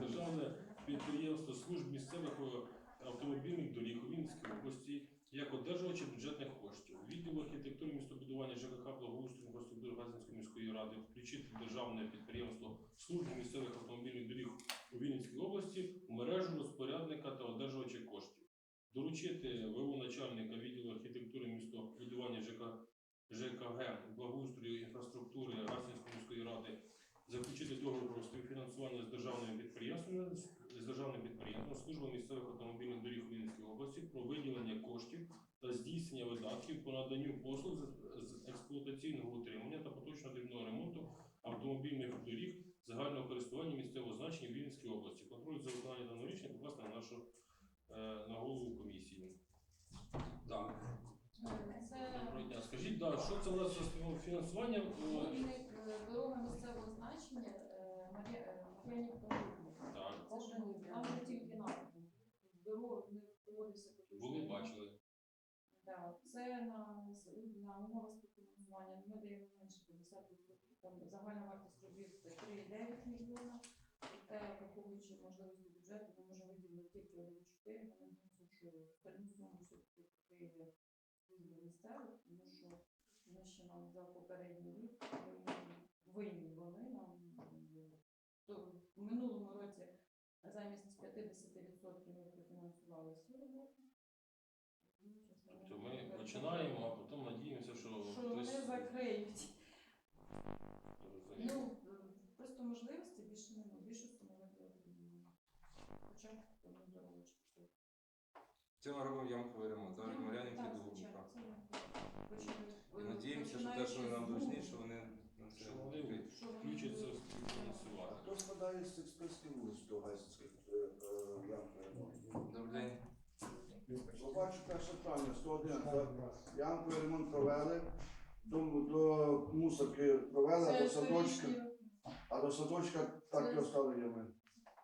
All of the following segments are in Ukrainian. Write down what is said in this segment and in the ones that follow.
державне підприємство служб місцевих е, автомобільних доріг у Вінницькій області як одержувачі бюджетних коштів. Відділ архітектури містобудування ЖКХ благоустрою інфраструктури Газинської міської ради включити державне підприємство служб місцевих автомобільних доріг у Вінницькій області в мережу розпорядника та одержувача коштів. Доручити ВУ начальника відділу архітектури містобудування ЖК ЖКГ благоустрою інфраструктури Гасінської міської ради заключити договір про співфінансування з державними підприємствами з державним підприємством служба місцевих автомобільних доріг у Вінницькій області про виділення коштів та здійснення видатків по наданню послуг з- експлуатаційного утримання та поточного дрібного ремонту автомобільних доріг загального користування місцевого значення в Вінницькій області. Контроль за виконанням даного рішення покласти на нашу е, на голову комісії. Так. Це Доброго дня. Скажіть, да, що це у нас за фінансування? Е, дорога місцевого значення е, Мар'я- е. Так, Це ж там не тільки напрямок. Дорога не проводився були, бачили. Да, це на, на умовах співфінансування. Ми даємо менше 50%. Там загальна вартість робіт 3,9 мільйона. Те, враховуючи можливості бюджету, ми можемо виділити тільки 1,4. Ми надіємося, що суму все-таки покриє служба місцевих, тому що вони ще нам за попередній рік винні- винні вони нам м, то в минулому році замість 50% ми профінансували всю роботу. Тобто ми починаємо, а потім надіємося, що що вони хтось закриють. розуміє. Ну, просто можливості більше немає. Більше ми виділити. Хоча ямковий ремонт, так, від Так, до звичайно, Губника. це ми почали- Надіємося, що те, що вони нам починаючи з що вони Що вони відкриють. включиться в співфінансування. Хто складає з цих списків вулиць до Гайсинських ямки? Добрий день. Побачу перше питання, 101. так? Ямковий ремонт провели, до, до мусорки провели, а до садочка, сторічні- а до садочка так і остали ями.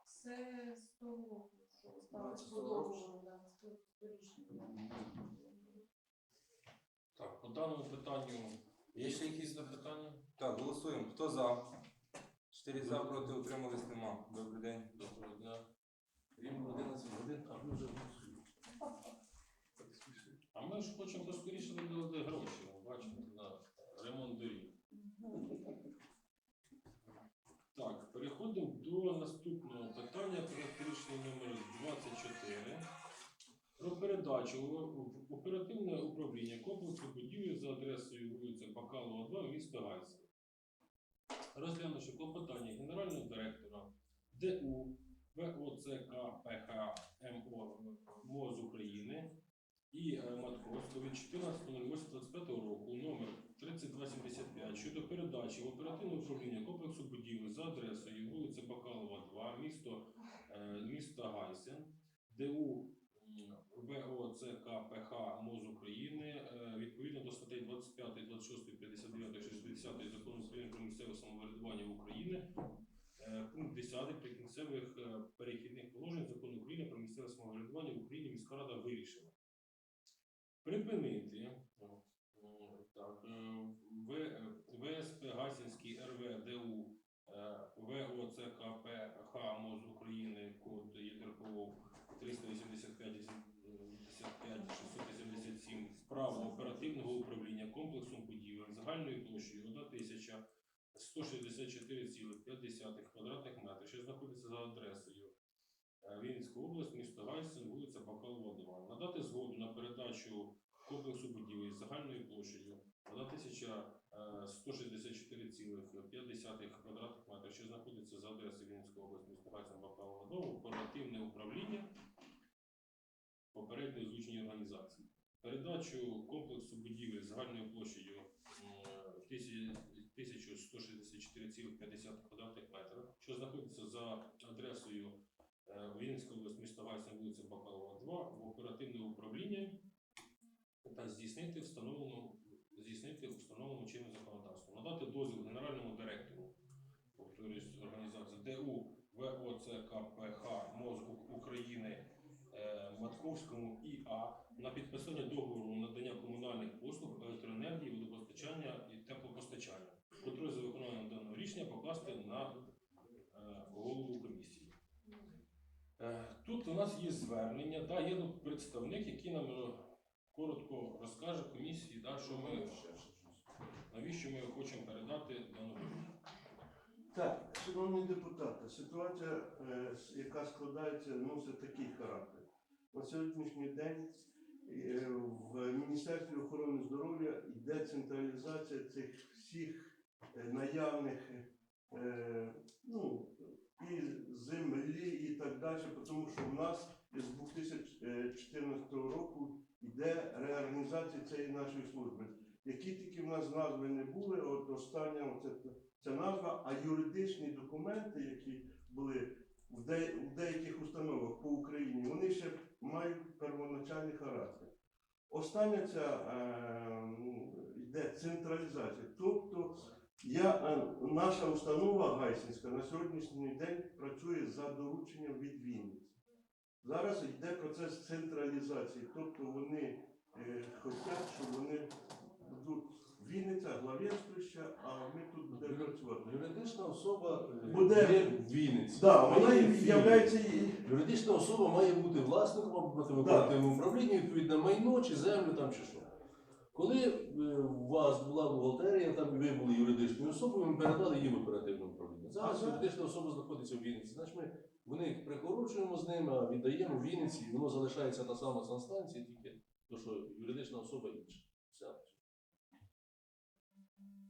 Це з того, що стало того подовжено, да, того. Так, по даному питанню є ще якісь запитання? Так, голосуємо. Хто за? Чотири за, проти, утримались нема. Добрий день. Доброго дня. Рівно 11 годин, а ми вже голосуємо. А ми ж хочемо поскоріше виділити гроші, бачите, на ремонт доріг. Так, переходимо до наступного питання проект рішення номер 24 про передачу в оперативне управління комплексу будівлі за адресою вулиця Бакалова 2, місто Гайське. Розглянувши клопотання генерального директора ДУ ВОЦК ПХ МО МОЗ України і Матковського від 14.08.25 року номер 3275 щодо передачі в оперативне управління комплексу будівель за адресою вулиця Бакалова 2, місто, е, місто Гайсен, ДУ м, ВОЦК ПХ МОЗ України. Е, відповідно до статей 25, 26, 59, 60 Закону України про місцеве самоврядування в Україні Е, Пункт 10 прикінцевих е, перехідних положень закону України про місцеве самоврядування в Україні міська рада вирішила припинити. Так, ВСП Гасінський РВДУ ВОЦКП МОЗ України код ЄДРПО 385 комплексом будівель загальною площею 1 тисяча 164,5 квадратних метрів, що знаходиться за адресою е, Вінницька область, місто Гайсен, вулиця Бакалова 2. Надати згоду на передачу комплексу будівель загальною площею 1164,5 квадратних метрів, що знаходиться за адресою Вінницької області, місто Гайсен, Бакалова 2, в оперативне управління попередньо озвучені організації. Передачу комплексу будівель загальною площею м, тисяч- 1164,5 квадратних метрів, що знаходиться за адресою е, Вінницька область, місто Гайсен, вулиця Бакалова 2, в оперативне управління та здійснити встановлену здійснити установлену чинним законодавством. Надати дозвіл генеральному директору повторюсь, організації ДУ ВОЦКПХ МОЗ України е, Матковському ІА на підписання договору надання комунальних послуг електроенергії, водопостачання і теплопостачання. Контроль за виконанням даного рішення покласти на е, голову комісії. Тут у нас є звернення, да, є тут представник, який нам е, коротко розкаже комісії, да, що ми, навіщо ми хочемо передати дану довідку. Так, шановні депутати, ситуація, е, яка складається, носить такий характер. На сьогоднішній день е, в Міністерстві охорони здоров'я йде централізація цих всіх наявних ну, так далі, тому що в нас з 2014 року йде реорганізація цієї нашої служби. Які тільки в нас назви не були, от остання оце ця назва, а юридичні документи, які були в, де, в деяких установах по Україні, вони ще мають первоначальний характер. Остання ця е, йде централізація. Тобто я, е, наша установа Гайсинська на сьогоднішній день працює за дорученням від Вінниці. Зараз йде процес централізації, тобто вони е, хочуть, щоб вони будуть Вінниця, главенствуюча, а ми тут будемо працювати. Юридична особа е, Буде- в Вінниці. Да, вона Має і являється і Юридична особа має бути власником або бути в оперативному управлінні, відповідне майно чи землю там чи що. Коли е, у вас була бухгалтерія, там ви були юридичною особою, ми передали її в оперативне управління. Зараз юридична особа знаходиться в Вінниці. Значить, ми вони прикорочуємо з ними, а віддаємо в Вінниці, і воно залишається та сама санстанція, тільки то, що юридична особа інша. Все.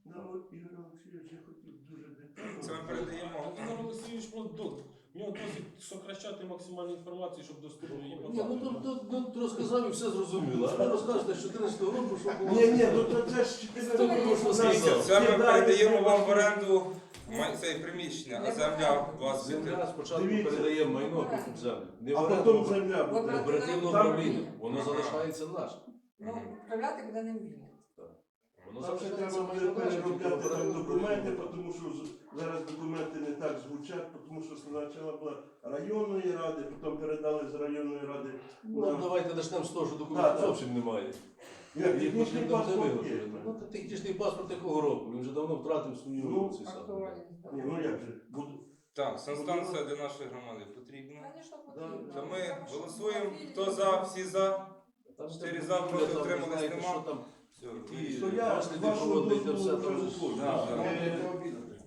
Да, Ігор Олексійович, я хотів дуже детально. Це ми передаємо. Ігор Олексійович просто до- в нього досить сокращати максимальну інформацію, щоб доступно її Ні, ну подати. то, то, ну, розказав і все зрозуміло. А ви розкажете з 14 року, що було. Ні, ні, ну то це ж Це тому, що сказав. Це ми передаємо вам в оренду це приміщення, а земля у вас Земля спочатку Дивіться. передаємо майно, потім землю. Не А потім земля буде. оперативне Там- управління. Воно залишається наше. Ну, управляти буде не вміє. Воно Там ще залишається треба буде майно переробляти там документи, тому що з- зараз документи не так звучать, тому що спочатку була районної ради, потім передали з районної ради. Ну, давайте почнемо з того, що документів Да, да. зовсім немає. Як Їх технічний потрібно буде паспорт є. виготовити. Ну, та технічний паспорт якого року? Він вже давно втратив свою Ну. Ні, ну як же, буду. Так, санстанція для нашої громади потрібна. Звісно, потрібно. То ми Тому що голосуємо. Хто за, всі за. Там Чотири де за, проти, там ви утримались, знаєте, нема. що Все, вирішили. То я бачите, вашого проводиться дозволу все там. кажу. Да, да. Е,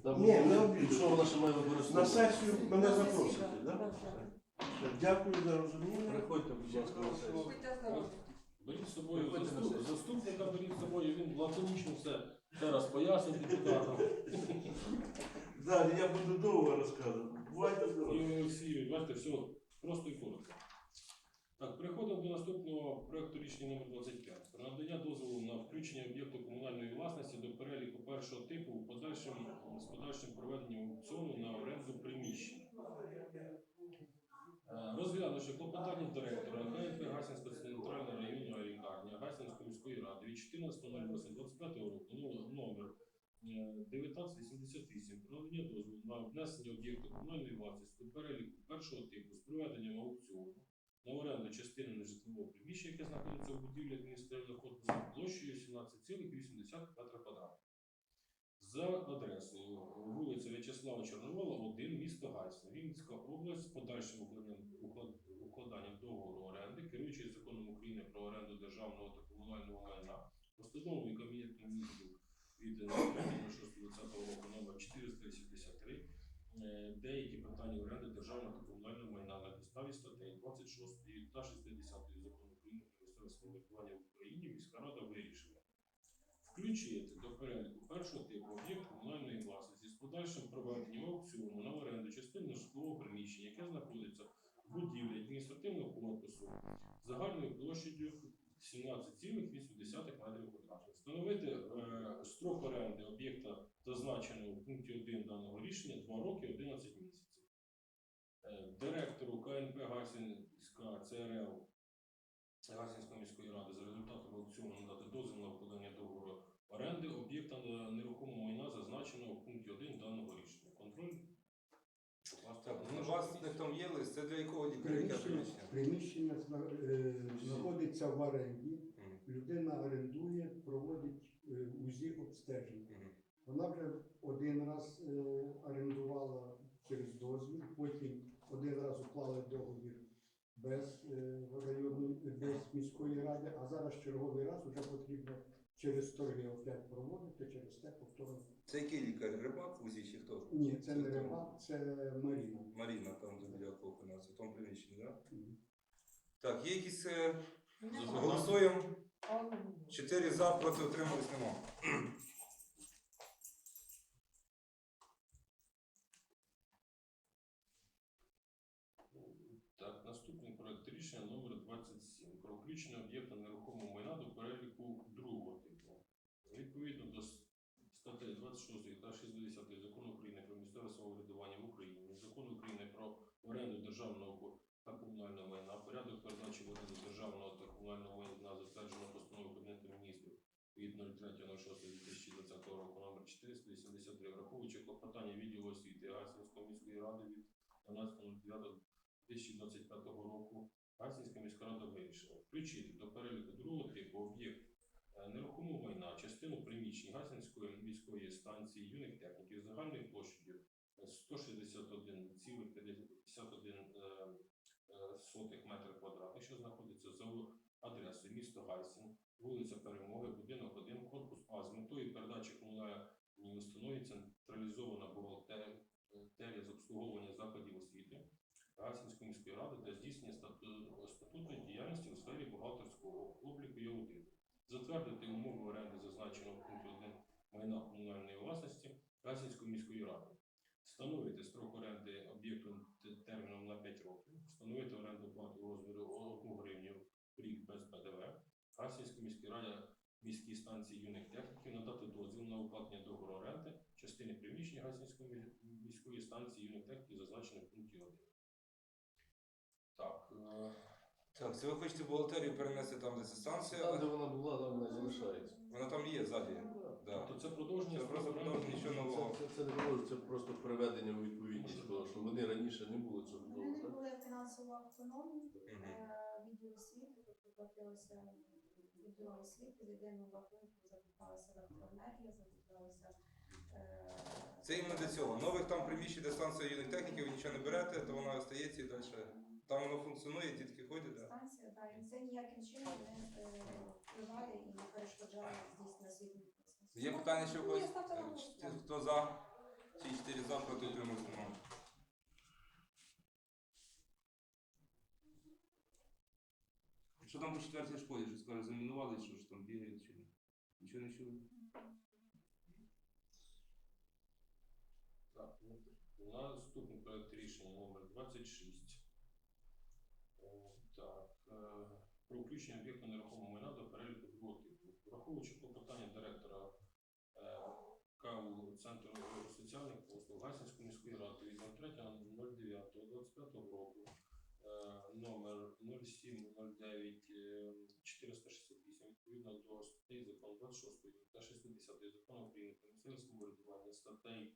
Там, Ні, не обіду. Що вона ще має На використовувати? сесію мене запросите, так? да, да. Дякую за розуміння. Приходьте, будь ласка, на сесію. Беріть з собою Приходьте на заступ- сесію. заступника, беріть з собою, він лаконічно все, все раз пояснить депутатам. Далі я буду довго розказувати. Бувайте здорові. І Олексію, бачите, все просто і коротко. Так, переходимо до наступного проекту рішення номер 25 про надання дозволу на включення об'єкту комунальної власності до переліку першого типу в подальшим, з подальшим проведенням аукціону на оренду приміщень. Е, Розглянувши клопотання директора КНП Гасінська центральна районна лікарня Гасінської міської ради від 14.08.25 року ну, номер е, 1988 про надання дозволу на внесення об'єкту комунальної власності до переліку першого типу з проведенням аукціону на оренду частини нежитлового приміщення, яке знаходиться в будівлі адміністративного корпусу площею 17,8 метра квадратних. За адресою вулиця В'ячеслава Чорновола, 1, місто Гайсин, Рівненська область з подальшим укладанням договору оренди, керуючись законом України про оренду державного та комунального майна, постановою Кабінету міністрів від 3.06.20 року номер 483 е, деякі питання оренди державного та комунального майна на підставі статей 26 та 60 закону України про місцеве самоврядування в Україні міська рада вирішила включити до переліку першого типу об'єкт комунальної власності з подальшим проведенням аукціону на оренду частини житлового приміщення, яке знаходиться в будівлі адміністративного корпусу загальною площадю 17,8 метрів квадратних. Встановити е, строк оренди об'єкта, зазначеного в пункті 1 даного рішення, 2 роки 11 місяців. Е, Директору КНП Гасінська ЦРЛ Гасінської міської ради за результатами аукціону надати дозвіл на укладення договору оренди об'єкта нерухомого майна, зазначеного в пункті 1 даного рішення. Контроль. Так, ну, у вас не там є лист, це для якого лікаря яке Приміщення, приміщення? приміщення зна- е, знаходиться в оренді. Мгм. Людина орендує, проводить е, УЗІ обстеження. Мгм. Вона вже один раз е, орендувала через дозвіл, потім один раз уклали договір без е, районної, без міської ради, а зараз черговий раз вже потрібно через торги опять проводити, через те повторно. Це який лікар? Рибак в УЗІ чи хто? Ні, це не рибак, це Маріна. Маріна там де біля кухні, у нас, в тому приміщенні, так? Так, є якісь. е, Голосуємо. Чотири за, проти утримались нема. Так, наступний проект рішення номер 27 про включення об'єкта нерухомого майна до переліку другого типу. Відповідно до с- статей 26 та 60 Закону України про місцеве самоврядування в Україні, Закону України про оренду державного та комунального майна, порядок передачі в оренду державного та комунального майна затверджено постановою Кабінету міністрів від 03.06.2020 року номер 483, враховуючи клопотання відділу освіти Гасінської міської ради від 12.09 2025 року Гасінська міська рада вирішила включити до переліку другого типу об'єкт е, нерухомого майна частину приміщень Гасінської міської станції юних техніків загальною площадю е, 161,51 е, е, сотих метрів квадратних, що знаходиться за адресою місто Гайсін, вулиця Перемоги, будинок 1, корпус А з метою передачі комунальній установі централізована бухгалтерія з обслуговування закладів освіти. Гасінської міської ради для здійснення статутної діяльності у сфері бухгалтерського обліку і аудиту. Затвердити умови оренди зазначеного в пункті 1 майна комунальної власності Гасінської міської ради. Встановити строк оренди об'єкту терміном на 5 років. Встановити оренду плату у розмірі 1 гривню в рік без ПДВ. Гасінській міській раді міській станції юних техніків надати дозвіл на укладення договору оренди частини приміщення Гасінської мі- міської станції юних техніків, зазначених в пункті 1. Так, е, Так, це ви хочете бухгалтерію перенести там, де це станція? Там, де вона була, там вона залишається. Вона там є ззаді. Да. тобто це продовження Це просто строку продовження, нічого нового. Це, це, це не було, це просто приведення у відповідність, тому що вони раніше не було цього. Вони не так? були фінансово автономні, Мгм. е, відділ освіти, тобто платилося відділ освіти, з єдиного рахунку закупалася електроенергія, закупалася е, Це іменно для цього. Нових там приміщень, де станція юних техніків, ви нічого не берете, то вона остається і далі. Там воно функціонує, дітки ходять, так? станція, да, і це ніяким чином не е, впливає і не перешкоджає здійснення процесу. Є питання ще в когось? Е. Хто за? Всі чотири за, проти утримались нема. Що там по четвертій школі? Що скаже, замінували, що ж там бігають чи ні? Нічого не чули? Так, ну, наступний проект рішення номер 26. Е, Так, е, про включення об'єкту нерухомого майна до переліку другого типу. Враховуючи клопотання директора е, КАУ Центру соціальних послуг Гасінської міської ради від 03.09.25 року е, номер 0709 е, 468 відповідно до статей закону 26 та 60 закону України про місцеве самоврядування статей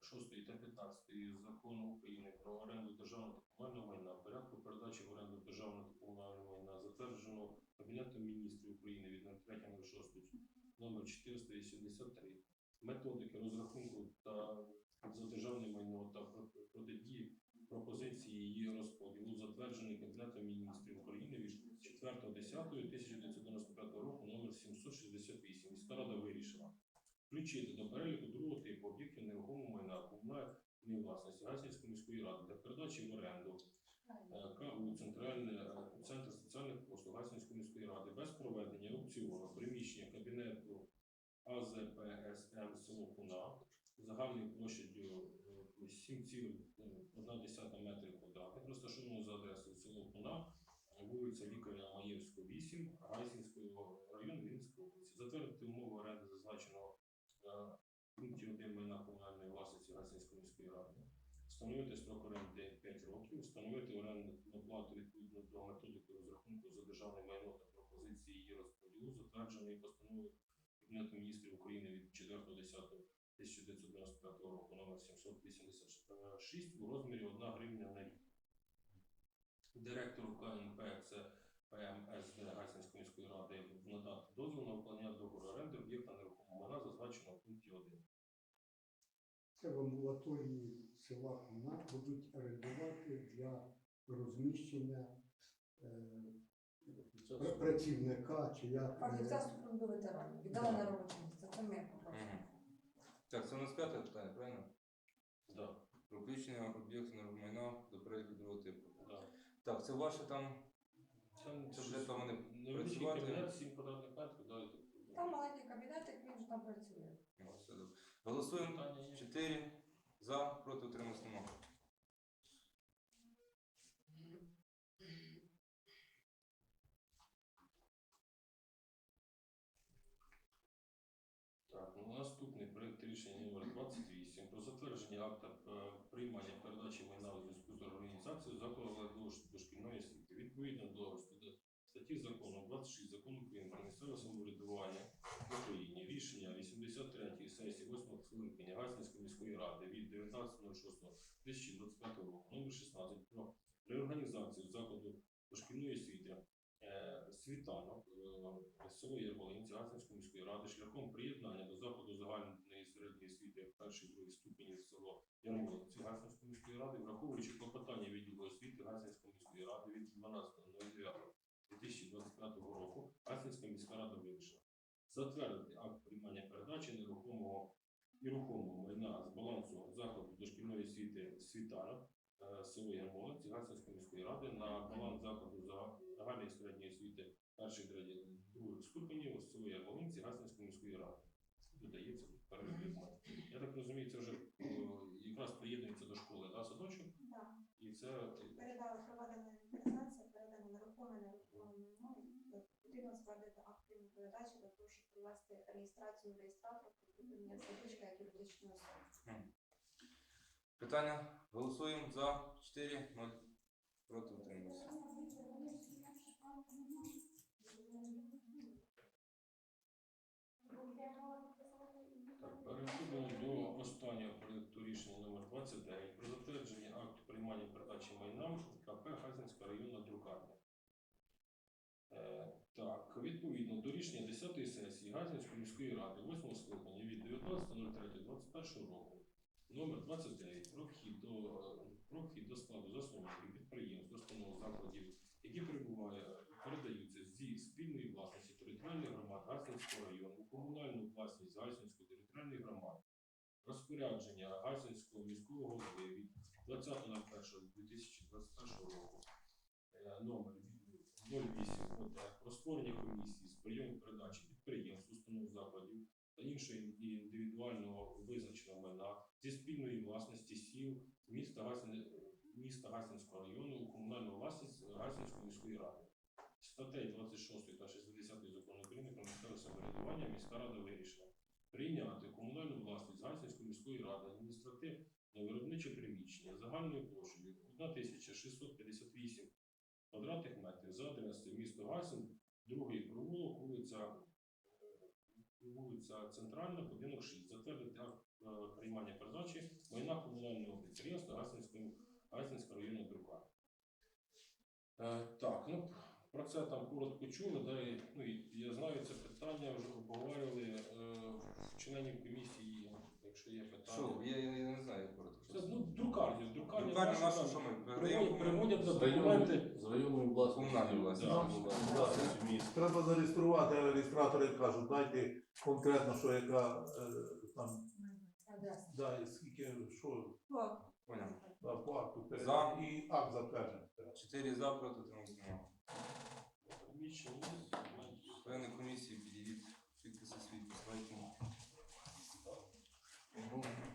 6 та 15 закону України про оренду державного та комунального майна, порядку передачі в оренду державного та комунального майна, затвердженого Кабінетом міністрів України від 03.06 номер 483, методики розрахунку та за державне майно та протидії пропозиції її розподілу, затверджений Кабінетом міністрів України від 4.10.1995 року номер 768. Міська рада вирішила включити до переліку другого типу об'єктів нерухомого майна комунальної власності Гасінської міської ради для передачі в оренду е, КУ Центральний е, центр соціальних послуг Гасінської міської ради без проведення аукціону приміщення кабінету АЗПСМ село Куна загальною площадю 7,1 метрів квадратних, розташованого за адресою село Куна, вулиця Лікаря Маєвського, 8, Гайсінського району Вінницької області. Затвердити умови оренди зазначеного е, в пункті 1 майна комунальної власності Гасінської міської ради. Встановити строк оренди 5 років, встановити орендну плату відповідно до методики розрахунку за державне майно та пропозиції її розподілу, затвердженої постановою Кабінету міністрів України від 4.10.1995 року номер 786 у розмірі 1 гривня на рік. Директору КНП це ПМСД Гасінської міської ради надати дозвіл на виконання договору оренди об'єкта нерухомого майна, зазначеного в пункті 1. Це в амбулаторії села Куна будуть орендувати для розміщення е, працівника чи як. Фахівця супроводу ветеранів. Віддали на робоче місце. Це ми попросимо. Так, це у нас п'яте питання, правильно? Да, Про включення об'єкту майна до переліку другого типу. да. Так, це ваше там. Там Це вже там вони невеличкий працювати? кабінет, 7 квадратних метрів. Там маленький кабінетик, він вже там працює. О, все добре. Голосуємо. Питання є? 4 за, проти утрималось нема. Так, ну, наступний проект рішення номер 28 про затвердження акта е, приймання передачі майна у зв'язку з організацією закладу дошкільної освіти. Відповідно до статті- закону 26 закону України про місцеве самоврядування в Україні рішення 83 сесії 8 скликання Гайсинської міської ради від 19.06.2025 року номер 16 про реорганізацію закладу дошкільної освіти е, світанок е, село Ярмолинці Гасинської міської ради шляхом приєднання до закладу освіти перших других ступенів село Ярмолинці Гасинської міської ради, враховуючи клопотання відділу освіти Гасинської міської ради від 12.09.2025 року, Гасинська міська рада вирішила затвердити акт приймання передачі нерухомого і рухомого майна з балансу закладу дошкільної освіти світанок е, село Ярмолинці Гасинської міської ради на баланс закладу за- загальної середньої освіти перших других ступенів село Ярмолинці Гасинської міської ради. Додається. Я так розумію, це вже е, якраз приєднується до школи, да, садочок, Да. і це Передали проведена інвентаризація, передано нерухоме майно. Потрібно складати акт прийому передачі для того, щоб провести реєстрацію реєстратора припинення садочка як юридичної особи. Питання? Голосуємо за 4, 0, проти утрималось. Так, переходимо до останнього проєкту рішення номер 29 про затвердження акту приймання передачі майна КП Хазінська районна друкарня. Е, так, відповідно до рішення 10-ї сесії Газінської міської ради 8 скликання від 19.03.21 року номер 29 про вхід до, е, про вхід до складу засновників підприємств, установ закладів, які перебувають, передаються зі спільної власності територіальних громад Гасінського району комунальну власність Гасінської територіальної громади. Розпорядження Гасінського міського голови від 20.01.2021 року е, номер 08 про створення комісії прийому передачі підприємств, установ закладів та іншого індивідуального визначеного майна зі спільної власності сіл міста Гасін, міста Гасінського району у комунальну власність Гасінської міської ради. Статтею 26 та 60 закону України про місцеве самоврядування міська рада вирішила прийняти комунальну власність Гасінської міської ради адміністративне виробниче приміщення загальною площею 1658 квадратних метрів за адресою місто Гасін, другий провулок, вулиця, е, вулиця Центральна, будинок 6. Затвердити акт е, приймання передачі майна комунального підприємства Гасінської Гасінська районна друка. Е, так, ну про це там коротко чули, да, ну, я знаю, це питання вже обговорювали в членів комісії, якщо є питання. Що, я, я, я не знаю, як коротко. Це ну, друкарня, друкарня, Друкарня наша, що ми приводять, передаємо? приводять З до районною, документи. з районною власністю. Комунальною власністю. Да, власністю міста. Треба зареєструвати, а реєстратори кажуть, дайте конкретно, що яка е, там, Адреса. да, і скільки, що Поняв. да, по акту перед- За. і акт затверджений. 4 за, проти нема. Приміщення. Члени комісії підійдіть, підписи свої послайте. 뭐.